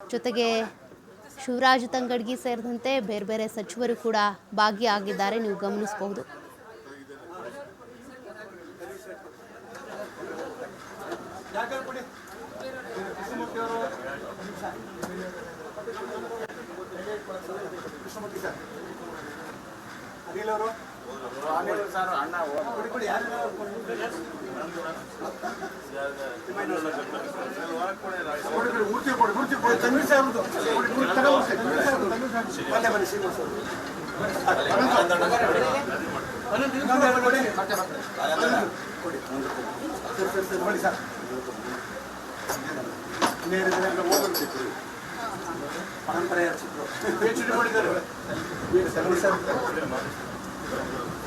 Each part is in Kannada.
ಜೊತೆಗೆ ಶಿವರಾಜ್ ತಂಗಡ್ಗಿ ಸೇರಿದಂತೆ ಬೇರೆ ಬೇರೆ ಸಚಿವರು ಕೂಡ ಭಾಗಿಯಾಗಿದ್ದಾರೆ ನೀವು ಗಮನಿಸಬಹುದು ಅನಿಲ್ ಅವರು. ನೋಡಿ ಸರ್. ಇನ್ನೇನಿದೆ ಅಂದ್ರೆ ಓದೋದು. ಪರಂಪರೆಯ ಚಿತ್ರ ಮಾಡಿದ್ದಾರೆ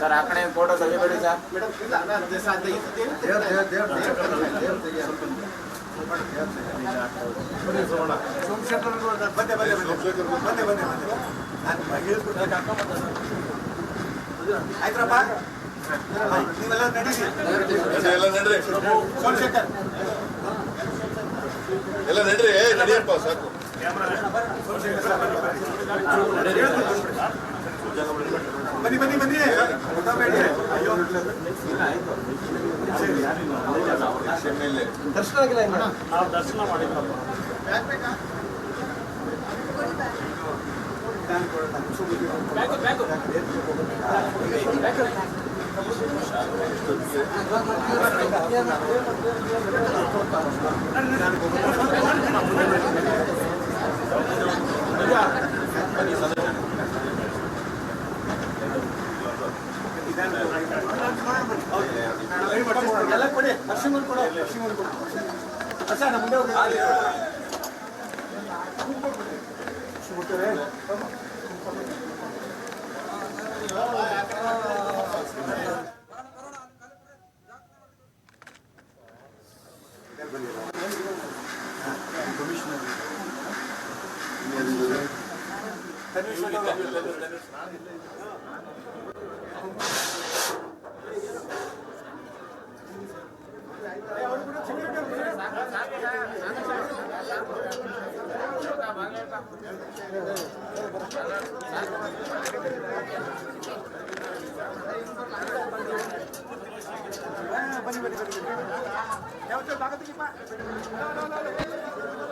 ಸರ್ ಆ ಕಡೆ ಫೋಟೋ ತೆಗಿಬೇಡಿ ಸರ್. ಸೋಮಶೇಖರ್ ಬಂದೆ, ಬಂದೆ, ಬಂದೆ. ಬಂದೆ, ಆಯ್ತ್ರಪ್ಪ ನೀವೆಲ್ಲ ನಡೀರಿ ಸೋಮಶೇಖರ್ ಎಲ್ಲ ನಡ್ರಿ ನಡಿಯಪ್ಪ ಸಾಕು ಬನ್ನಿ ಬನ್ನಿ ಬನ್ನಿ ಹೊರಡಬೇಡಿ. ಅಯ್ಯೋ ದರ್ಶನ ಆಗಿಲ್ಲ ಇನ್ನು ಬ್ಯಾಗ್ ಬೇಕಾ? ನಾನು ಎಲ್ಲ ಕೊಡಿ ನರಸಿಂಹನ್ ಕೊಡು ನರಸಿಂಹನ್ ಕೊಡು ಅರ್ಸ ನಮ್ಮ ಮುಂದೆ ಹೋಗಿ Ah, bani, bani, bani, bani. Ya, betul, bakat lagi, Pak. Lalu, lalu, lalu.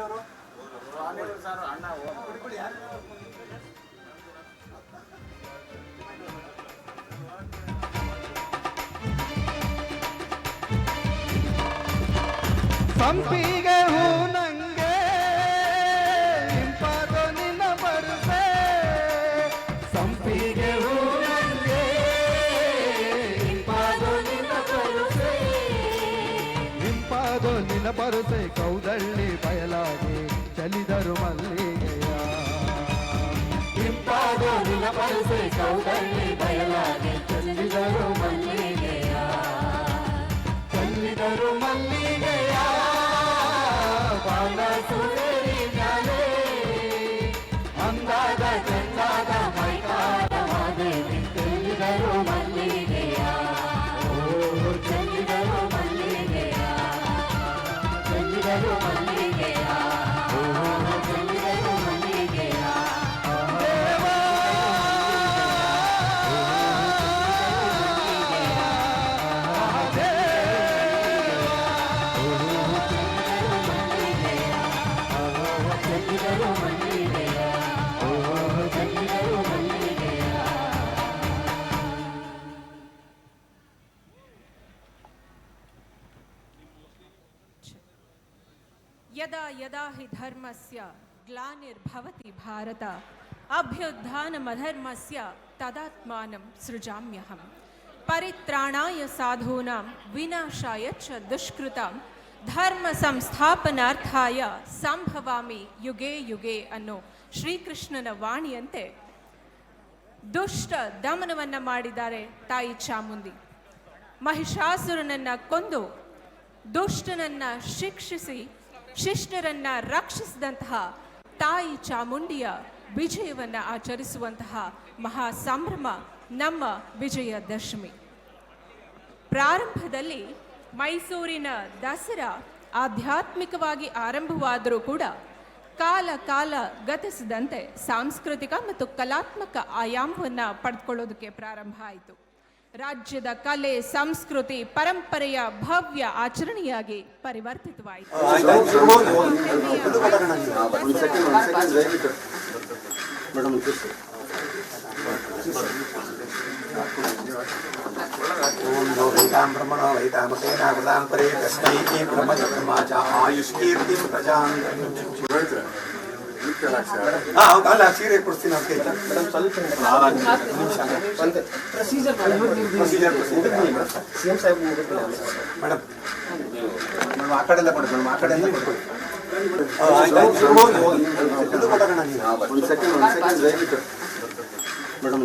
Anil ಅವರು ಸರ್ ಅಣ್ಣ ಸಂಪಿಗೆ ಹೂ 那破碎旧的。ಯದಾ ಯದಾ ಹಿ ಧರ್ಮಸ್ಯ ಗ್ಲಾನಿರ್ಭವತಿ ಭಾರತ ಅಭ್ಯುತ್ಥಾನಮಧರ್ಮಸ್ಯ ತದಾತ್ಮಾನಂ ಸೃಜಾಮ್ಯಹಂ, ಪರಿತ್ರಾಣಾಯ ಸಾಧೂನಾಂ ವಿನಾಶಾಯ ಚ ದುಷ್ಕೃತಾಂ, ಧರ್ಮ ಸಂಸ್ಥಾಪನಾರ್ಥಾಯ ಸಂಭವಾಮಿ ಯುಗೆ ಯುಗೆ ಅನ್ನೋ ಶ್ರೀಕೃಷ್ಣನ ವಾಣಿಯಂತೆ ದುಷ್ಟ ದಮನವನ್ನ ಮಾಡಿದ್ದಾರೆ ತಾಯಿ ಚಾಮುಂದಿ ಮಹಿಷಾಸುರನನ್ನ ಕೊಂದು ದುಷ್ಟನನ್ನ ಶಿಕ್ಷಿಸಿ ಶಿಷ್ಟರನ್ನ ರಕ್ಷಿಸಿದಂತಹ ತಾಯಿ ಚಾಮುಂಡಿಯ ವಿಜಯವನ್ನ ಆಚರಿಸುವಂತಹ ಮಹಾ ಸಂಭ್ರಮ ನಮ್ಮ ವಿಜಯದಶಮಿ. ಪ್ರಾರಂಭದಲ್ಲಿ ಮೈಸೂರಿನ ದಸರಾ ಆಧ್ಯಾತ್ಮಿಕವಾಗಿ ಆರಂಭವಾದರೂ ಕೂಡ ಕಾಲ ಕಾಲ ಗತಿಸಿದಂತೆ ಸಾಂಸ್ಕೃತಿಕ ಮತ್ತು ಕಲಾತ್ಮಕ ಆಯಾಮವನ್ನು ಪಡೆದುಕೊಳ್ಳೋದಕ್ಕೆ ಪ್ರಾರಂಭ ಆಯಿತು. ರಾಜ್ಯದ ಕಲೆ ಸಂಸ್ಕೃತಿ ಪರಂಪರೆಯ ಭವ್ಯ ಆಚರಣೆಯಾಗಿ ಪರಿವರ್ತಿತವಾಯಿತು ಒಂದು ಸೆಕೆಂಡ್ ಒಂದು ಸೆಕೆಂಡ್ ದಯವಿಟ್ಟು ಮೇಡಮ್ ಕೂರ್ಸಿ ಓಂ ನೋ ವೈತಾಂ ಬ್ರಹ್ಮಣೋ ವೈತಾಮಕೇನ ಕೃತಾಂ ಪರೇ ತಸ್ಮೈ ಬ್ರಹ್ಮ ಚ ಆಯುಷ್ಕೀರ್ತಿಂ ಪ್ರಜಾಂ ಹಾ ಅಲ್ಲ ಸೀರೆ ಕೊಡ್ತೀನಿ ಅವ್ರಿಗೆ ಮೇಡಮ್ ಸ್ವಲ್ಪ ಪ್ರೊಸೀಜರ್ ಸಿ ಎಂ ಸಾಹೇಬ್ ಮೇಡಮ್ ಮೇಡಮ್ ಆ ಕಡೆ ಎಲ್ಲ ಕೊಡಿ ಮೇಡಮ್ ಆ ಹೋಗಿ ಹೋಗಿ ಇದು ಕೊಡೋಣ ನೀವು ಒಂದು ಸೆಕೆಂಡ್ ಒಂದು ಸೆಕೆಂಡ್ ದಯವಿಟ್ಟು ಮೇಡಮ್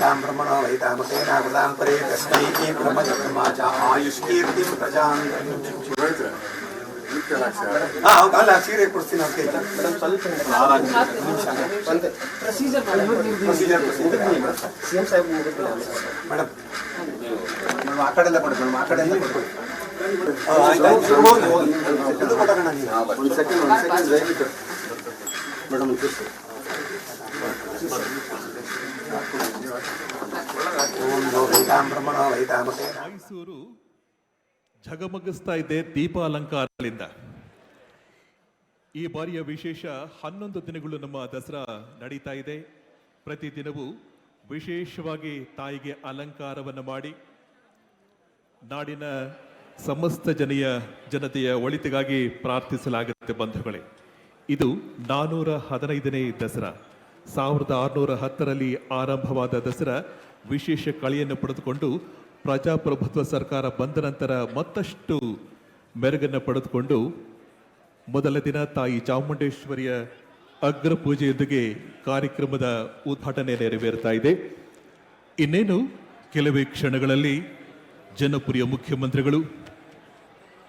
ಕೂರ್ಸಿ ಓಂ ನೋ ವೈತಾಂ ಬ್ರಹ್ಮಣೋ ವೈತಾಮಕೇನ ಕೃತಾಂ ಪರೇ ತಸ್ಮೈ ಬ್ರಹ್ಮ ಚ ಆಯುಷ್ಕೀರ್ತಿಂ ಪ್ರಜಾಂ ಅಲ್ಲ ಸೀರೆ ಕೊಡ್ತೀನಿ ಅವ್ರಿಗೆ ಮೇಡಮ್ ಸ್ವಲ್ಪ ಪ್ರೊಸೀಜರ್ ಸಿ ಎಂ ಸಾಹೇಬ್ ಮೇಡಮ್ ಮೇಡಮ್ ಆ ಕಡೆ ಎಲ್ಲ ಕೊಡಿ ಮೇಡಮ್ ಆ ಕಡೆ ಎಲ್ಲ ಕೊಡಿ ಹೋಗಿ ಹೋಗಿ ಇದು ಕೊಡೋಣ ನೀವು ಒಂದು ಸೆಕೆಂಡ್ ಮೇಡಮ್ ಮೈಸೂರು ಝಗಮಗಿಸ್ತಾ ಇದೆ ದೀಪಾಲಂಕಾರಗಳಿಂದ. ಈ ಬಾರಿಯ ವಿಶೇಷ ಹನ್ನೊಂದು ದಿನಗಳು ನಮ್ಮ ದಸರಾ ನಡೀತಾ ಇದೆ. ಪ್ರತಿದಿನವೂ ವಿಶೇಷವಾಗಿ ತಾಯಿಗೆ ಅಲಂಕಾರವನ್ನು ಮಾಡಿ ನಾಡಿನ ಸಮಸ್ತ ಜನೆಯ ಜನತೆಯ ಒಳಿತಿಗಾಗಿ ಪ್ರಾರ್ಥಿಸಲಾಗುತ್ತೆ ಬಂಧುಗಳೇ. ಇದು ನಾನೂರ ಹದಿನೈದನೇ ದಸರಾ. ಸಾವಿರದ ಆರುನೂರ ಹತ್ತರಲ್ಲಿ ಆರಂಭವಾದ ದಸರಾ ವಿಶೇಷ ಕಳೆಯನ್ನು ಪಡೆದುಕೊಂಡು ಪ್ರಜಾಪ್ರಭುತ್ವ ಸರ್ಕಾರ ಬಂದ ನಂತರ ಮತ್ತಷ್ಟು ಮೆರುಗನ್ನು ಪಡೆದುಕೊಂಡು ಮೊದಲ ದಿನ ತಾಯಿ ಚಾಮುಂಡೇಶ್ವರಿಯ ಅಗ್ರ ಪೂಜೆಯೊಂದಿಗೆ ಕಾರ್ಯಕ್ರಮದ ಉದ್ಘಾಟನೆ ನೆರವೇರ್ತಾ ಇದೆ. ಇನ್ನೇನು, ಕೆಲವೇ ಕ್ಷಣಗಳಲ್ಲಿ ಜನಪ್ರಿಯ ಮುಖ್ಯಮಂತ್ರಿಗಳು,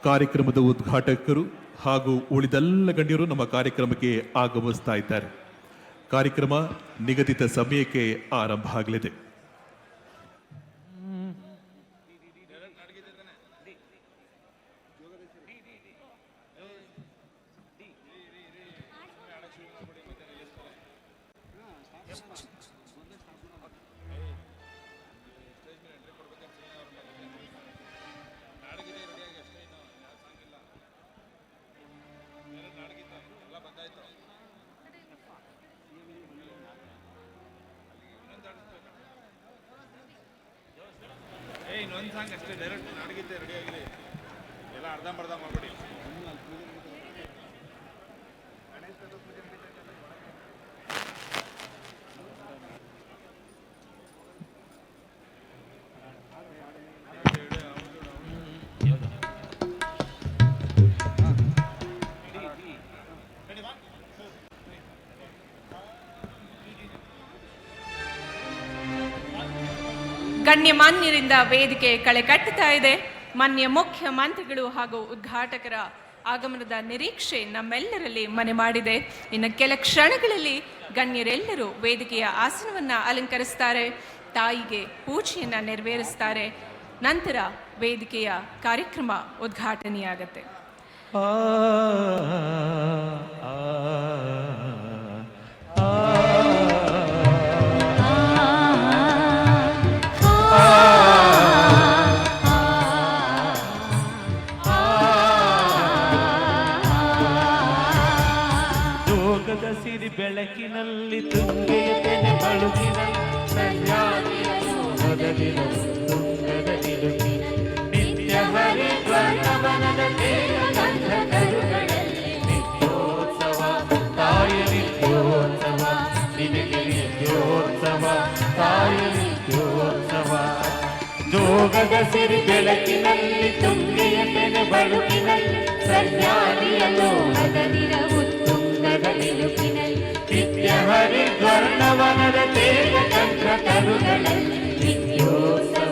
ಕಾರ್ಯಕ್ರಮದ ಉದ್ಘಾಟಕರು ಹಾಗೂ ಉಳಿದೆಲ್ಲ ಗಣ್ಯರು ನಮ್ಮ ಕಾರ್ಯಕ್ರಮಕ್ಕೆ ಆಗಮಿಸ್ತಾ ಇದ್ದಾರೆ. ಕಾರ್ಯಕ್ರಮ ನಿಗದಿತ ಸಮಯಕ್ಕೆ ಆರಂಭ ಆಗಲಿದೆ. ಇನ್ನೊಂದು ಸಾಂಗ್ ಅಷ್ಟೇ ಡೈರೆಕ್ಟ್ ನಾಡಗೀತೆ ರೆಡಿ ಆಗಲಿ ಎಲ್ಲ ಅರ್ಧಂಬರ್ಧ ಮಾಡ್ಬಿಡಿ. ಗಣ್ಯಮಾನ್ಯರಿಂದ ವೇದಿಕೆ ಕಳೆ ಕಟ್ಟುತ್ತಾ ಇದೆ. ಮಾನ್ಯ ಮುಖ್ಯಮಂತ್ರಿಗಳು ಹಾಗೂ ಉದ್ಘಾಟಕರ ಆಗಮನದ ನಿರೀಕ್ಷೆ ನಮ್ಮೆಲ್ಲರಲ್ಲಿ ಮನೆ ಮಾಡಿದೆ. ಇನ್ನು ಕೆಲ ಕ್ಷಣಗಳಲ್ಲಿ ಗಣ್ಯರೆಲ್ಲರೂ ವೇದಿಕೆಯ ಆಸನವನ್ನ ಅಲಂಕರಿಸ್ತಾರೆ. ತಾಯಿಗೆ ಪೂಜೆಯನ್ನು ನೆರವೇರಿಸ್ತಾರೆ. ನಂತರ ವೇದಿಕೆಯ ಕಾರ್ಯಕ್ರಮ ಉದ್ಘಾಟನೆಯಾಗತ್ತೆ. ಸುಖದ ಸಿರಿ ಬೆಳಕಿನಲ್ಲಿ ತುಂಗೆಯ ತೆನೆ ಬಳುಗಿನ ಮೊದಲಿನ ತುಂಗದ ಇರುಗಿ ನಿತ್ಯ ತಾಯಿ ನಿತ್ಯೋತ್ಸವ ನಿನಗೆ ಸಿರಿ ಬೆಳಕಿನಲ್ಲಿ ತುಂಗೆಯ ತೆನೆ ಬಳುಗಿನಲ್ಲಿ ಸನ್ಯಾದಿಯ ಲೋಹದ ನಿರವು ನಿಲುಕಿನಲ್ಲಿ ನಿತ್ಯ ಹರಿದ್ವರ್ಣವನದ ತೇಜ ಚಂದ್ರ ತರುಗಳಲ್ಲಿ ನಿತ್ಯೋತ್ಸವ